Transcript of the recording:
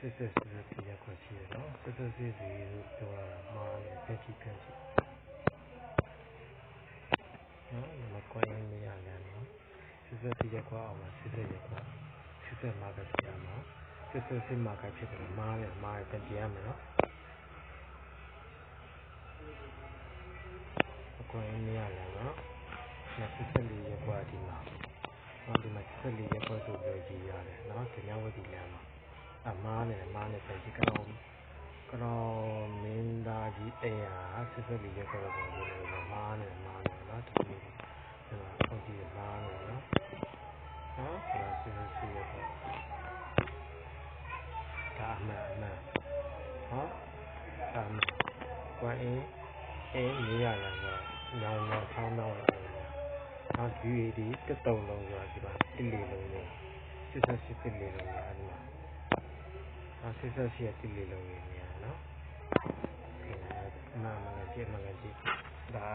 စစ်စစ်စစ်စစ်ပြရက်ခွက်ရှိရနော်စစ်စစ်စစ်စီလို့ပြောတာမှားတယ်ပြကြည့်ပြကြည့်နော်ဒီမှာကွန်အိန္ဒိယလန်နော်စစ်စစ်ပြရက်ခွက်အောင်မှာစစ်စစ်ရက်ခွက်စစ်စစ်မာကတ်ပြမှာစစ်စစ်စစ်မာကတ်ဖြစ်တယ်မှားတယ်မှားတယ်ပြရမယ်နော်ကွန်အိန္ဒိယလန်နော်စစ်စစ်လေးရက်ခွက်ဒီမှာနော်ဒီမှာစစ်လေးရက်ခွက်ဆိုပြီးကြည့်ရတယ်နော်ဓညဝတိလန်မှာ အမားနဲ့အမားနဲ့ပဲဒီကောင်ကောင်မင်းသားကြီးအိမ်ဟာစစ်စစ်လေးရက်ခွက်ပေါ်ပြီးတော့မားနဲ့မားနဲ့နော်ဒီလိုဒီမှာအောက်ကြီးမားနဲ့နော်နော်ဒါစစ်စစ်စီရက်ခွက်ဒါအမှန်အမှန်ဟောဒါအမှန်ကွန်အင်းအင်းနေရလာတော့ညောင်ညောင်ချောင်းတော့နောက် UAD တက်တုံလုံးဆိုတာဒီမှာတစ်လီလုံးရောစစ်ဆက်စစ်တစ်လီလုံးရောအဲ့ဒီ မှာနောက်စစ်ဆက်စစ်တစ်လီလုံးရောနေရနော်အမှန်မှန်ကြည့်မှန်ကြည့်ဒါ